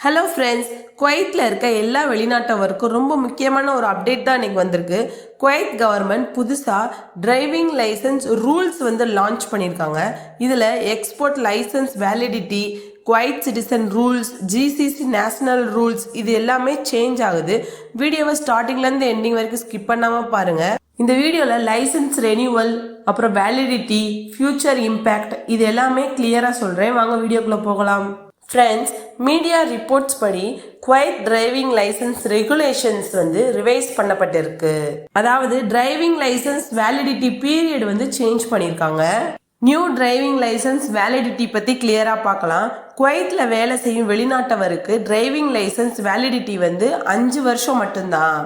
Hello friends குவைத்தில் இருக்க எல்லா வெளிநாட்டவருக்கும் ரொம்ப முக்கியமான ஒரு அப்டேட் தான் இன்றைக்கி வந்திருக்கு. குவைத் கவர்மெண்ட் புதுசாக டிரைவிங் லைசன்ஸ் ரூல்ஸ் வந்து லான்ச் பண்ணியிருக்காங்க இதில் export licence validity Kuwait citizen rules GCC national rules இது எல்லாமே சேஞ்ச் ஆகுது. வீடியோவை ஸ்டார்டிங்லேருந்து எண்டிங் வரைக்கும் ஸ்கிப் பண்ணாமல் பாருங்கள் இந்த வீடியோவில் லைசன்ஸ் ரெனியூவல் அப்புறம் வேலிடிட்டி ஃபியூச்சர் இம்பேக்ட் இது எல்லாமே கிளியராக சொல்கிறேன் வாங்க வீடியோக்குள்ளே போகலாம். ஃப்ரெண்ட்ஸ் மீடியா ரிப்போர்ட்ஸ் படி குவைத் டிரைவிங் லைசன்ஸ் ரெகுலேஷன்ஸ் வந்து ரிவைஸ் பண்ணப்பட்டிருக்கு. அதாவது டிரைவிங் லைசன்ஸ் வேலிடிட்டி பீரியட் வந்து சேஞ்ச் பண்ணியிருக்காங்க நியூ டிரைவிங் லைசன்ஸ் வேலிடிட்டி பற்றி கிளியராக பார்க்கலாம். குவைத்தில் வேலை செய்யும் வெளிநாட்டவருக்கு டிரைவிங் லைசன்ஸ் வேலிடிட்டி வந்து அஞ்சு வருஷம் மட்டும்தான்.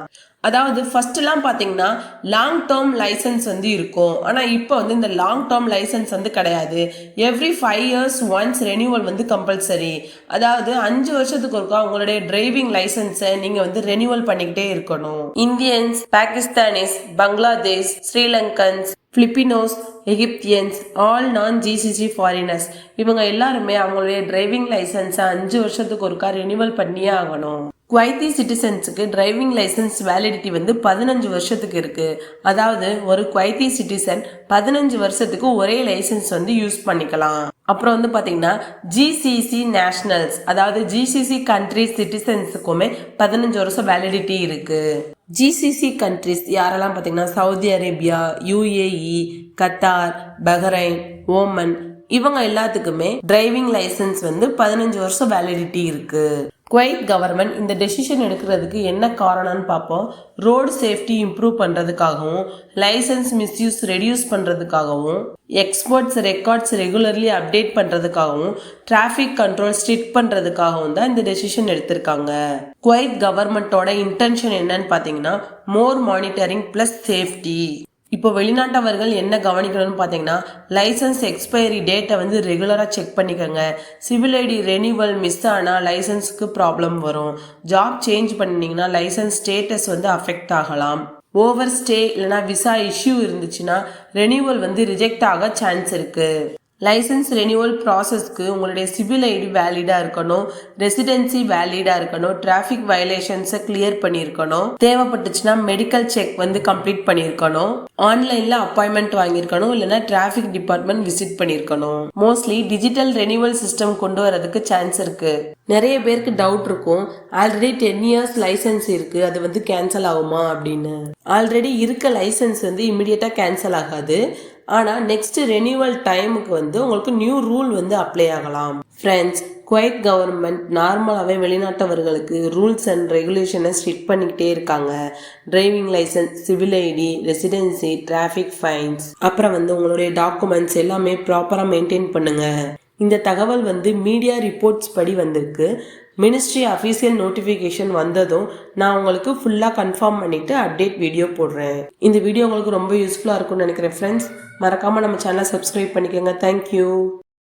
அதாவது ஃபஸ்ட்டுலாம் பார்த்தீங்கன்னா லாங் டேர்ம் லைசன்ஸ் வந்து இருக்கும். ஆனால் இப்போ வந்து இந்த லாங் டேர்ம் லைசன்ஸ் வந்து கிடையாது. Every five years once renewal வந்து கம்பல்சரி அதாவது அஞ்சு வருஷத்துக்கு ஒருக்கா உங்களுடைய டிரைவிங் லைசன்ஸை நீங்கள் வந்து ரெனியூவல் பண்ணிக்கிட்டே இருக்கணும். Indians Pakistanis Bangladesh Sri Lankans Filipinos Egyptians all non GCC foreigners இவங்க எல்லாருமே அவங்களுடைய டிரைவிங் லைசன்ஸை அஞ்சு வருஷத்துக்கு ஒருக்கா ரெனியூவல் பண்ணியே ஆகணும். குவைத்தி சிட்டிசன்ஸுக்கு டிரைவிங் லைசன்ஸ் வேலிடிட்டி வந்து பதினஞ்சு வருஷத்துக்கு இருக்குது அதாவது ஒரு குவைத்தி சிட்டிசன் பதினஞ்சு வருஷத்துக்கு ஒரே லைசன்ஸ் வந்து யூஸ் பண்ணிக்கலாம். அப்புறம் வந்து பார்த்தீங்கன்னா ஜிசிசி நேஷனல்ஸ் அதாவது ஜிசிசி கண்ட்ரி சிட்டிசன்ஸுக்குமே பதினஞ்சு வருஷம் வேலிடிட்டி இருக்குது ஜிசிசி கண்ட்ரிஸ் யாரெல்லாம் பார்த்தீங்கன்னா Saudi Arabia UAE Qatar Bahrain Oman இவங்க எல்லாத்துக்குமே டிரைவிங் லைசன்ஸ் வந்து பதினஞ்சு வருஷம் வேலிடிட்டி இருக்கு. குவைத் கவர்மெண்ட் இந்த டெசிஷன் எடுக்கிறதுக்கு என்ன காரணம்னு பார்ப்போம். ரோடு சேஃப்டி இம்ப்ரூவ் பண்ணுறதுக்காகவும் லைசன்ஸ் மிஸ்யூஸ் ரெடியூஸ் பண்ணுறதுக்காகவும் எக்ஸ்போர்ட்ஸ் ரெக்கார்ட்ஸ் ரெகுலர்லி அப்டேட் பண்ணுறதுக்காகவும் டிராஃபிக் கண்ட்ரோல் ஸ்ட்ரிக்ட் பண்ணுறதுக்காகவும் தான் இந்த டெசிஷன் எடுத்திருக்காங்க. குவைத் கவர்மெண்ட்டோட இன்டென்ஷன் என்னன்னு பார்த்தீங்கன்னா மோர் மானிட்டரிங் ப்ளஸ் சேஃப்டி இப்போ வெளிநாட்டவர்கள் என்ன கவனிக்கணும்னு பார்த்தீங்கன்னா லைசன்ஸ் எக்ஸ்பைரி டேட்டை வந்து ரெகுலராக செக் பண்ணிக்கோங்க. சிவில் ஐடி ரெனியூவல் மிஸ் ஆனால் லைசன்ஸுக்கு ப்ராப்ளம் வரும். ஜாப் சேஞ்ச் பண்ணிங்கன்னா லைசன்ஸ் ஸ்டேட்டஸ் வந்து அஃபெக்ட் ஆகலாம். ஓவர் ஸ்டே இல்லைனா விசா இஷ்யூ இருந்துச்சுன்னா ரெனியூவல் வந்து ரிஜெக்ட் ஆக சான்ஸ் இருக்குது லைசன்ஸ் ரெனியூவல் ப்ராசஸ்க்கு உங்களுடைய சிவில் ஐடி வேலிடாக இருக்கணும் ரெசிடென்சி வேலிடாக இருக்கணும் டிராஃபிக் வயலேஷன்ஸை கிளியர் பண்ணியிருக்கணும். தேவைப்பட்டுச்சுன்னா மெடிக்கல் செக் வந்து கம்ப்ளீட் பண்ணியிருக்கணும். ஆன்லைனில் அப்பாயின்மெண்ட் வாங்கியிருக்கணும் இல்லைன்னா டிராஃபிக் டிபார்ட்மெண்ட் விசிட் பண்ணியிருக்கணும். மோஸ்ட்லி டிஜிட்டல் ரெனியூவல் சிஸ்டம் கொண்டு வரதுக்கு சான்ஸ் இருக்குது நிறைய பேருக்கு டவுட் இருக்கும். ஆல்ரெடி டென் இயர்ஸ் லைசன்ஸ் இருக்குது அது வந்து கேன்சல் ஆகுமா அப்படின்னு. ஆல்ரெடி இருக்க லைசன்ஸ் வந்து இமிடியட்டாக கேன்சல் ஆகாது. ஆனால் நெக்ஸ்ட் ரெனியூவல் டைமுக்கு வந்து உங்களுக்கு நியூ ரூல் வந்து அப்ளை ஆகலாம். ஃப்ரெண்ட்ஸ் குவைட் கவர்மெண்ட் நார்மலாகவே வெளிநாட்டவர்களுக்கு ரூல்ஸ் அண்ட் ரெகுலேஷனை ஸ்ட்ரிக்ட் பண்ணிக்கிட்டே இருக்காங்க. Driving licence civil ID residency traffic fines அப்புறம் வந்து உங்களுடைய டாக்குமெண்ட்ஸ் எல்லாமே ப்ராப்பராக மெயின்டைன் பண்ணுங்கள் இந்த தகவல் வந்து மீடியா ரிப்போர்ட்ஸ் படி வந்திருக்கு. மினிஸ்ட்ரி அஃபீஷியல் நோட்டிஃபிகேஷன் வந்ததும் நான் உங்களுக்கு ஃபுல்லாக கன்ஃபார்ம் பண்ணிவிட்டு அப்டேட் வீடியோ போடுறேன். இந்த வீடியோ உங்களுக்கு ரொம்ப யூஸ்ஃபுல்லாக இருக்கும்னு நினைக்கிறேன் ஃப்ரெண்ட்ஸ் மறக்காமல் நம்ம சேனலை சப்ஸ்கிரைப் பண்ணிக்கோங்க. தேங்க்யூ